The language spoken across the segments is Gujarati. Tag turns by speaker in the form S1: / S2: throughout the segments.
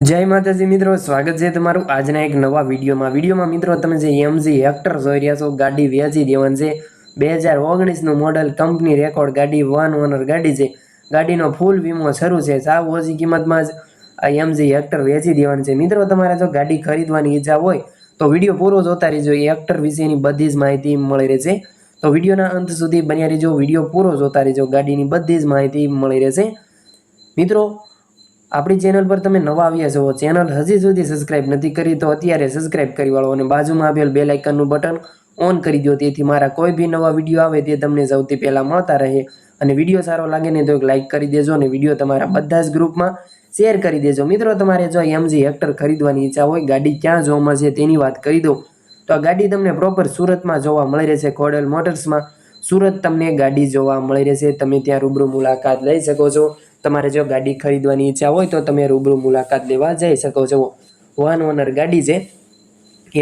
S1: જય માતાજી મિત્રો, સ્વાગત છે તમારું આજના એક નવા વિડીયોમાં. વિડીયોમાં મિત્રો તમે જે એમજી હેક્ટર જોઈ રહ્યા છો, ગાડી વેચી દેવાની છે. બે હજાર ઓગણીસનું મોડલ કંપની રેકોર્ડ ગાડી વન ઓનર ગાડી છે. ગાડીનો ફૂલ વીમો શરૂ છે. સાવ ઓછી કિંમતમાં જ આ એમજી હેક્ટર વેચી દેવાની છે. મિત્રો, તમારે જો ગાડી ખરીદવાની ઈચ્છા હોય, તો વીડિયો પૂરો જોતા રહેજો. એ હેક્ટર વિશેની બધી જ માહિતી મળી રહેશે. તો વિડીયોના અંત સુધી બન્યા રહેજો. વીડિયો પૂરો જોતા રહેજો. ગાડીની બધી જ માહિતી મળી રહેશે. મિત્રો આપણી ચેનલ પર તમે નવા આવ્યા છો ચેનલ હજી સુધી સબસ્ક્રાઇબ નથી કરી, તો અત્યારે સબસ્ક્રાઇબ કરી વાળો અને બાજુમાં આવેલ બે લાઇકનનું બટન ઓન કરી દો, તેથી મારા કોઈ બી નવા વીડિયો આવે તે તમને સૌથી પહેલાં મળતા રહે. અને વીડિયો સારો લાગે ને તો એક લાઇક કરી દેજો અને વીડિયો તમારા બધા જ ગ્રુપમાં શેર કરી દેજો. મિત્રો, તમારે જો એમજી હેક્ટર ખરીદવાની ઈચ્છા હોય, ગાડી ક્યાં જોવા મળશે તેની વાત કરી દો તો આ ગાડી તમને પ્રોપર સુરતમાં જોવા મળી રહેશે, ખોડલ મોટર્સમાં. સુરત તમને ગાડી જોવા મળી રહેશે, તમે ત્યાં રૂબરૂ મુલાકાત લઈ શકો છો. તમારે જો ગાડી ખરીદવાની ઈચ્છા હોય તો તમે રૂબરૂ મુલાકાત લેવા જઈ શકો છો. વન ઓનર ગાડી છે.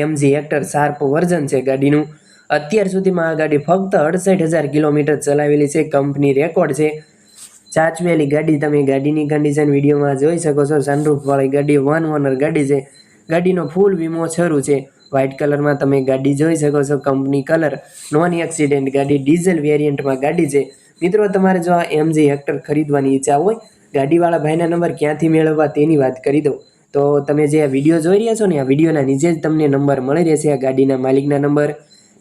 S1: એમજી હેક્ટર શાર્પ વર્ઝન છે ગાડીનું. અત્યાર સુધીમાં આ ગાડી ફક્ત અડસઠ હજાર કિલોમીટર ચલાવેલી છે. કંપની રેકોર્ડ છે. ચાચવેલી ગાડી તમે ગાડીની કન્ડિશન વિડીયોમાં જોઈ શકો છો. સનરૂફવાળી ગાડી વન ઓનર ગાડી છે. ગાડીનો ફૂલ વીમો શરૂ છે. વ્હાઇટ કલરમાં તમે ગાડી જોઈ શકો છો. કંપની કલર નોન એક્સિડેન્ટ ગાડી ડીઝલ વેરિયન્ટમાં ગાડી છે. મિત્રો, તમારે જો આ એમજી હેક્ટર ખરીદવાની ઈચ્છા હોય, ગાડીવાળા ભાઈના નંબર ક્યાંથી મેળવવા તેની વાત કરી દો તો તમે જે આ વીડિયો જોઈ રહ્યા છો ને, આ વિડીયોના નીચે જ તમને નંબર મળી રહેશે, આ ગાડીના માલિકના નંબર.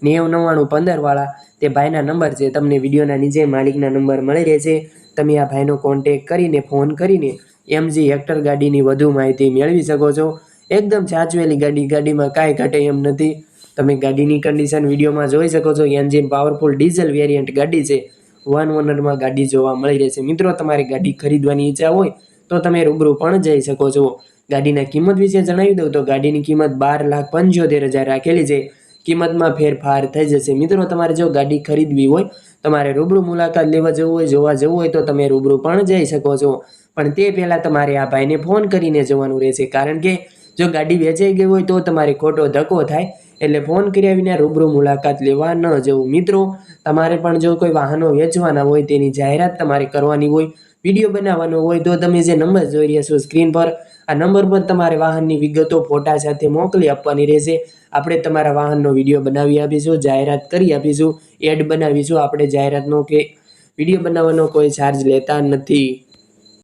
S1: નેવું નવ્વાણું પંદરવાળા તે ભાઈના નંબર છે, તમને વિડીયોના નીચે માલિકના નંબર મળી રહેશે. તમે આ ભાઈનો કોન્ટેક કરીને ફોન કરીને એમજી હેક્ટર ગાડીની વધુ માહિતી મેળવી શકો છો. એકદમ સાચવેલી ગાડી, ગાડીમાં કાંઈ ઘટે એમ નથી. તમે ગાડીની કન્ડિશન વિડીયોમાં જોઈ શકો છો એન્જિન પાવરફુલ ડીઝલ વેરિયન્ટ ગાડી છે. વન ઓનરમાં ગાડી જોવા મળી રહેશે મિત્રો, તમારી ગાડી ખરીદવાની ઈચ્છા હોય તો તમે રૂબરૂ પણ જઈ શકો છો. ગાડીના કિંમત વિશે જણાવી દઉં તો ગાડીની કિંમત બાર લાખ પંચોતેર હજાર રાખેલી છે. કિંમતમાં ફેરફાર થઈ જશે. મિત્રો, તમારે જો ગાડી ખરીદવી હોય, તમારે રૂબરૂ મુલાકાત લેવા જવું હોય, જોવા જવું હોય તો તમે રૂબરૂ પણ જઈ શકો છો. પણ તે પહેલાં તમારે આ ભાઈને ફોન કરીને જવાનું રહેશે. કારણ કે જો ગાડી વેચાઈ ગઈ હોય તો તમારે ખોટો ધક્કો થાય. એટલે ફોન કર્યા વિના રૂબરૂ મુલાકાત લેવા ન જવું. મિત્રો, તમારે પણ જો કોઈ વાહનો વેચવાના હોય, તેની જાહેરાત તમારે કરવાની હોય, વીડિયો બનાવવાનો હોય, તો તમે જે નંબર જોઈ રહ્યા છો સ્ક્રીન પર, આ નંબર પર તમારે વાહનની વિગતો ફોટા સાથે મોકલી આપવાની રહેશે. આપણે તમારા વાહનનો વીડિયો બનાવી આપીશું, જાહેરાત કરી આપીશું, એડ બનાવીશું. આપણે જાહેરાતનો કે વીડિયો બનાવવાનો કોઈ ચાર્જ લેતા નથી.